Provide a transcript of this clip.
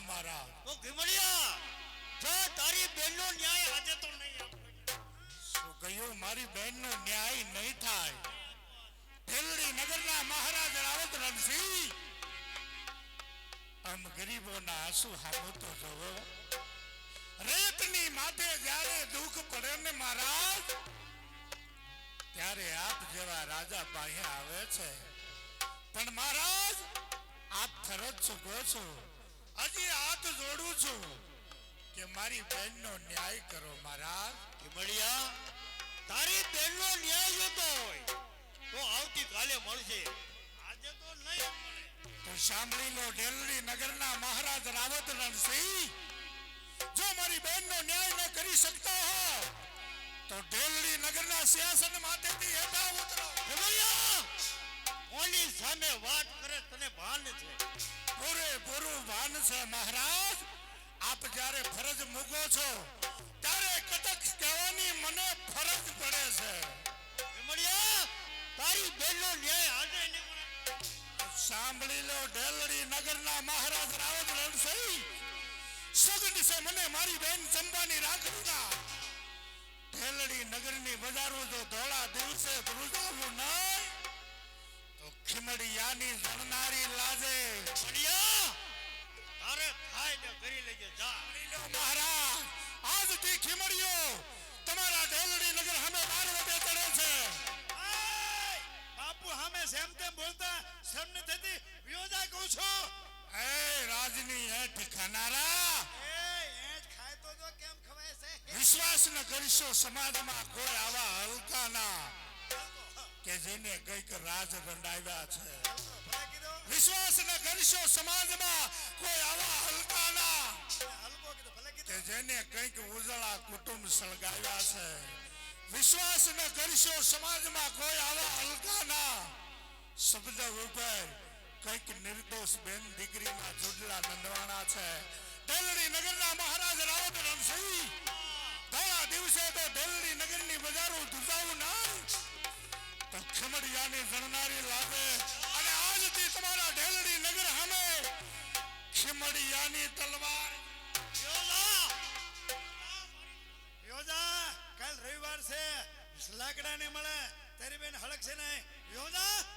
મહારાજ. તો ઘીમડિયા જો તારી બેનનો ન્યાય આજે તો નહીં શું કહ્યું? મારી બેનનો ન્યાય નહીં થાય. દિલ્હી નગરના મહારાજ રાવત રણસિંહ. આમ ગરીબોના આંસુ હામો તો રેતની માથે જ્યારે દુઃખ પડે ને મહારાજ, ત્યારે આપ જેવા રાજા પાસે આવે છે. પણ મહારાજ, આપ ફરજ ચૂકો છો? હજી હાથ જોડું છું કે મારી બહેનનો ન્યાય કરો મહારાજ. ઘીમડિયા તારી બેનનો ન્યાય જોતો હોય તો આવતીકાલે મળશે. આજે તો નહીં મળે. તો સાંભળી લો ડેલરી નગરના મહારાજ રાવત રણસિંહ જો મારી બહેનનો ન્યાય ન કરી શકતા હો તો ડેલરી નગરના સિંહાસન માથેથી હેઠા ઉતરો. કોની સામે વાત ભાન છે. પૂરેપૂરું ભાન છે મહારાજ. આપ જ્યારે ફરજ મૂકો છો ત્યારે કટક કહેવાની મને ફરજ પડે છે. મળ્યા તારી બેનનો ન્યાય આજે સાંભળી લો ઢેલડી નગરના મહારાજ રાવત રણસઈ. સગન છે મને મારી બેન ચંપાની રાખડીના ઢેલડી નગરની બજારો જો ધોળા દિવસે ખીમડિયાની જણનારી લાજે. ઘીમડિયા તારે થાય ને કરી લેજે જા. લો મહારાજ આજથી ખીમડિયો તમારા ઢેલડી નગર હમે બાર વટે ચડે છે. બાપુ હમે સેમ તેમ બોલતા શરમ ન થતી વિયોજા કહું છું. એ રાજની હેઠ ખાનારા. એ એજ ખાય તો જો કેમ ખવાય છે? વિશ્વાસ ન કરીશો સમાજમાં કોઈ આવા હલકાના. કે જેને કંઈક રાજ દંડાવ્યા છે. વિશ્વાસ ન કરશો સમાજમાં કોઈ આવા હલકાના હલકો કે જેને કંઈક ઉજળા કુટુંબ સળગાવ્યા છે. વિશ્વાસ ન કરશો સમાજમાં કોઈ આવા હલકાના શબ્દ ઉપર કંઈક નિર્દોષ બેન દીકરીના જોડલા નંદવાણા છે. દેલડી નગરના મહારાજ રાવત રણસિંહ ખમડિયાની ગણનારી લાગે. અને આજથી તમારા ઢેલડી નગર સામે શિમડિયાની તલવાર. યોજા! યોજા! કાલ રવિવાર છે. લાકડા ને મળે. તારી બેન હળક છે ને યોજા!